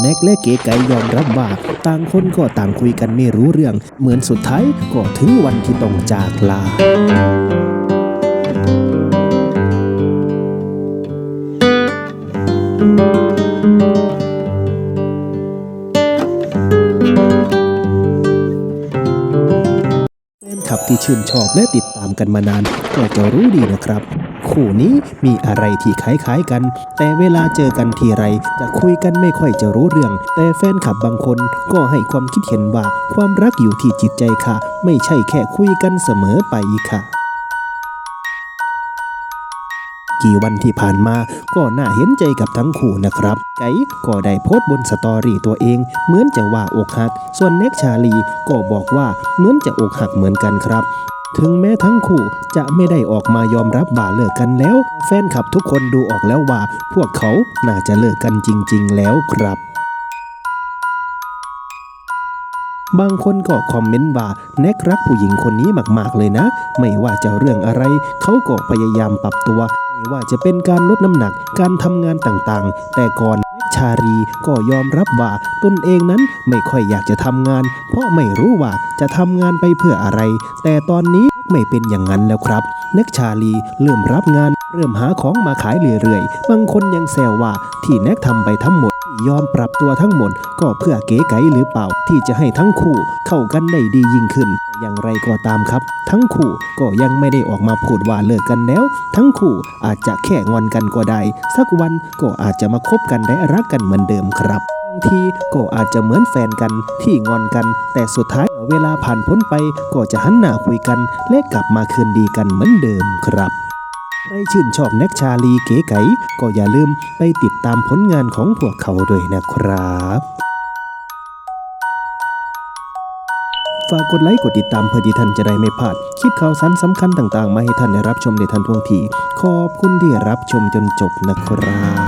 แน็กและเก๋ไก่ยอมรับว่าต่างคนก็ต่างคุยกันไม่รู้เรื่อง เหมือนสุดท้ายก็ถึงวันที่ต้องจากลาแฟนคลับที่ชื่นชอบและติดตามกันมานานก็จะรู้ดีนะครับ คู่นี้มีอะไรที่คล้ายๆกัน แต่เวลาเจอกันทีไร จะคุยกันไม่ค่อยจะรู้เรื่อง แต่แฟนคลับบางคนก็ให้ความคิดเห็นว่าความรักอยู่ที่จิตใจค่ะ ไม่ใช่แค่คุยกันเสมอไปค่ะกี่วันที่ผ่านมาก็น่าเห็นใจกับทั้งคู่นะครับไก่ก็ได้โพสต์บนสตอรี่ตัวเอง เหมือนจะว่าอกหัก ส่วนเน็กชาลีก็บอกว่าเหมือนจะอกหักเหมือนกันครับ ถึงแม้ทั้งคู่จะไม่ได้ออกมายอมรับว่าเลิกกันแล้ว แฟนคลับทุกคนดูออกแล้วว่า พวกเขาน่าจะเลิกกันจริง ๆ แล้วครับบางคนก็คอมเมนต์ว่าแน็กรักผู้หญิงคนนี้มากๆเลยนะ ไม่ว่าจะเรื่องอะไร เขาก็พยายามปรับตัว ไม่ว่าจะเป็นการลดน้ำหนักการทำงานต่างๆ แต่ก่อน ชารีก็ยอมรับว่าตนเองนั้นไม่ค่อยอยากจะทำงาน เพราะไม่รู้ว่าจะทำงานไปเพื่ออะไร แต่ตอนนี้ไม่เป็นอย่างนั้นแล้วครับน็กชาลีเริ่มรับงาน เริ่มหาของมาขายเรื่อยๆ บางคนยังแซวว่าที่แน็กทำไปทั้งหมดยอมปรับตัวทั้งหมด ก็เพื่อเก๋ไก๋หรือเปล่าที่จะให้ทั้งคู่เข้ากันได้ดียิ่งขึ้น อย่างไรก็ตามครับ ทั้งคู่ก็ยังไม่ได้ออกมาพูดว่าเลิกกันแล้ว ทั้งคู่อาจจะแค่งอนกันก็ได้ สักวันก็อาจจะมาคบกันและรักกันเหมือนเดิมครับบางทีก็อาจจะเหมือนแฟนกันที่งอนกัน แต่สุดท้ายเวลาผ่านพ้นไปก็จะหันหน้าคุยกัน และกลับมาคืนดีกันเหมือนเดิมครับใครชื่นชอบแน็กชาลีเก๋ไก๋ก็อย่าลืมไปติดตามผลงานของพวกเขาด้วยนะครับ ฝากกดไลค์กดติดตามเพื่อที่ท่านจะได้ไม่พลาด คลิปข่าวสารสำคัญต่างๆ มาให้ท่านได้รับชมในทันท่วงที ขอบคุณที่รับชมจนจบนะครับ